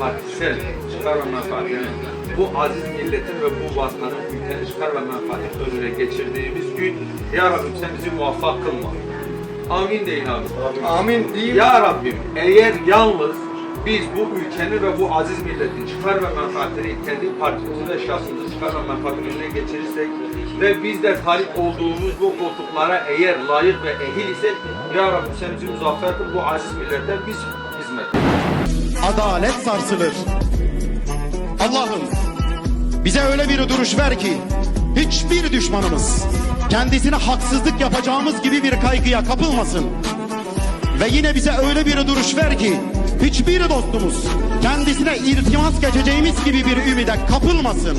partisel çıkar ve menfaatini bu aziz milletin ve bu vatanın ülkenin çıkar ve menfaatini önüne geçirdiğimiz gün Ya Rabbim sen bizi muvaffak kılma. Amin deyin abi. Amin diyeyim. Ya Rabbim eğer yalnız biz bu ülkenin ve bu aziz milletin çıkar ve menfaatini kendi partimizi ve şahsımızı çıkar ve menfaatini önüne geçirirsek ve biz de talip olduğumuz bu koltuklara eğer layık ve ehil isek Ya Rabbim sen bizi muzaffer bu aziz millete biz hizmet adalet sarsılır. Allah'ım bize öyle bir duruş ver ki hiçbir düşmanımız kendisine haksızlık yapacağımız gibi bir kaygıya kapılmasın. Ve yine bize öyle bir duruş ver ki hiçbir dostumuz kendisine irtimas geçeceğimiz gibi bir ümide kapılmasın.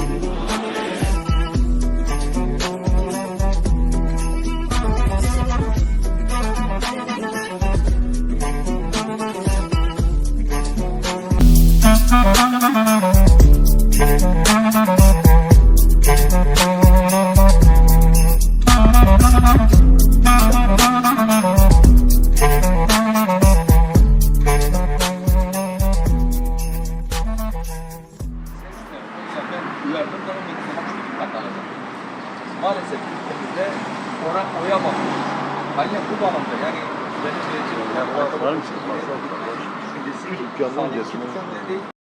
Uyardım da onu çok dikkat alacağım. Maalesef ülkemizde ona oya bakıyor. Aynen bu bağlamda yani benim diyeceğim yani, düşüncesi Dükkandan sağlıkçı